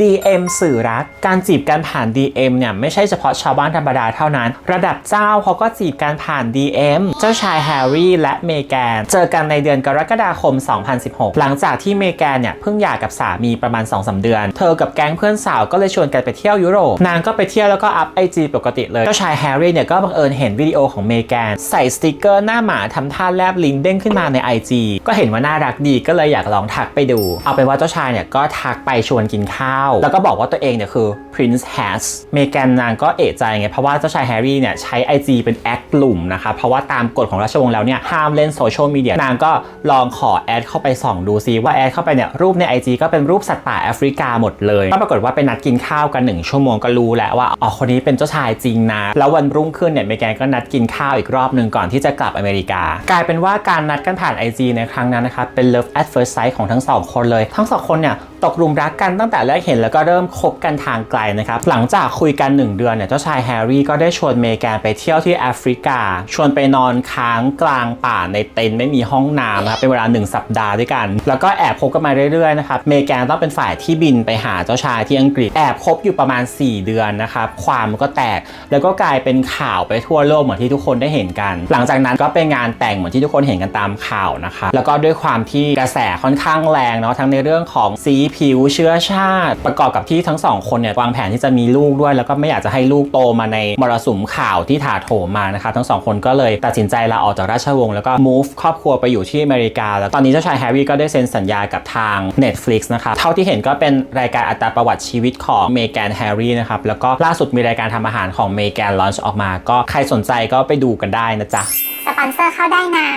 DM สื่อรัก การจีบกันผ่าน DM เนี่ยไม่ใช่เฉพาะชาวบ้านธรรมดาเท่านั้น ระดับเจ้าเขาก็จีบกันผ่าน DM เจ้าชายแฮร์รี่และเมแกนเจอกันในเดือนกรกฎาคม 2016 หลังจากที่เมแกนเนี่ยเพิ่งหย่ากับสามีประมาณ2-3เดือน เธอกับแก๊งเพื่อนสาวก็เลยชวนกันไปเที่ยวยุโรป นางก็ไปเที่ยวแล้วก็อัพไอจีปกติเลย เจ้าชายแฮร์รี่เนี่ยก็บังเอิญเห็นวิดีโอของเมแกนใส่สติกเกอร์หน้าหมาทำท่าแลบลิงเด้งขึ้นมาใน IG ก็เห็นว่าน่ารักดีก็เลยอยากลองทักไปดู เอาเป็นว่าเจ้าชายเนี่ยก็ทักไปชวนกินข้าวแล้วก็บอกว่าตัวเองเนี่ยคือ Prince Has เมแกนนางก็เอะใจไง เพราะว่าเจ้าชายแฮร์รี่เนี่ยใช้ IG เป็นแอคกลุ่มนะคะ เพราะว่าตามกฎของราชวงศ์แล้วเนี่ยห้ามเล่นโซเชียลมีเดียนางก็ลองขอแอดเข้าไปส่องดูซิว่าแอดเข้าไปเนี่ยรูปใน IG ก็เป็นรูปสัตว์ป่าแอฟริกาหมดเลยก็ปรากฏว่าไปนัดกินข้าวกันหนึ่งชั่วโมงก็รู้แล้วว่าอ๋อคนนี้เป็นเจ้าชายจริงนะแล้ววันรุ่งขึ้นเนี่ยเมแกนก็นัดกินข้าวอีกรอบหนึ่งก่อนที่จะกลับอเมริกา กลายเป็นว่าการนัดกันผ่าน IG ในครั้งนั้นนะคะเป็น love at first sight ของทั้งสองคนเลย ทั้งสองคนเนี่ย ตกหลุมรักกันตั้งแต่แรกเห็นแล้วก็เริ่มคบกันทางไกลนะครับหลังจากคุยกัน 1 เดือนเนี่ยเจ้าชายแฮร์รี่ก็ได้ชวนเมแกนไปเที่ยวที่แอฟริกา ชวนไปนอนค้างกลางป่าในเต็นท์ไม่มีห้องน้ำนะครับเป็นเวลา 1 สัปดาห์ด้วยกัน แล้วก็แอบคบกันมาเรื่อยๆนะครับเมแกนต้องเป็นฝ่ายที่บินไปหาเจ้าชายที่อังกฤษแอบคบอยู่ประมาณ 4 เดือนนะครับความมันก็แตกแล้วก็กลายเป็นข่าวไปทั่วโลกเหมือนที่ทุกคนได้เห็นกัน หลังจากนั้นก็เป็นงานแต่งเหมือนที่ทุกคนเห็นกันตามข่าวนะคะแล้วก็ด้วยความที่กระแสค่อนข้างแรงเนาะทั้งในเรื่องของสีผิวเชื้อชาติ ประกอบกับที่ทั้งสองคนเนี่ยวางแผนที่จะมีลูกด้วย แล้วก็ไม่อยากจะให้ลูกโตมาในมรสุมข่าวที่ถาโถมมานะคะ ทั้งสองคนก็เลยตัดสินใจลาออกจากราชวงศ์แล้วก็ move ครอบครัวไปอยู่ที่อเมริกา แล้วตอนนี้เจ้าชายแฮร์รี่ก็ได้เซ็นสัญญากับทาง Netflix นะคะเท่าที่เห็นก็เป็นรายการอัตราประวัติชีวิตของเมแกนแฮร์รี่นะครับแล้วก็ล่าสุดมีรายการทำอาหารของเมแกนลอนช์ออกมา ก็ใครสนใจก็ไปดูกันได้นะจ๊ะสปอนเซอร์เข้าได้นะ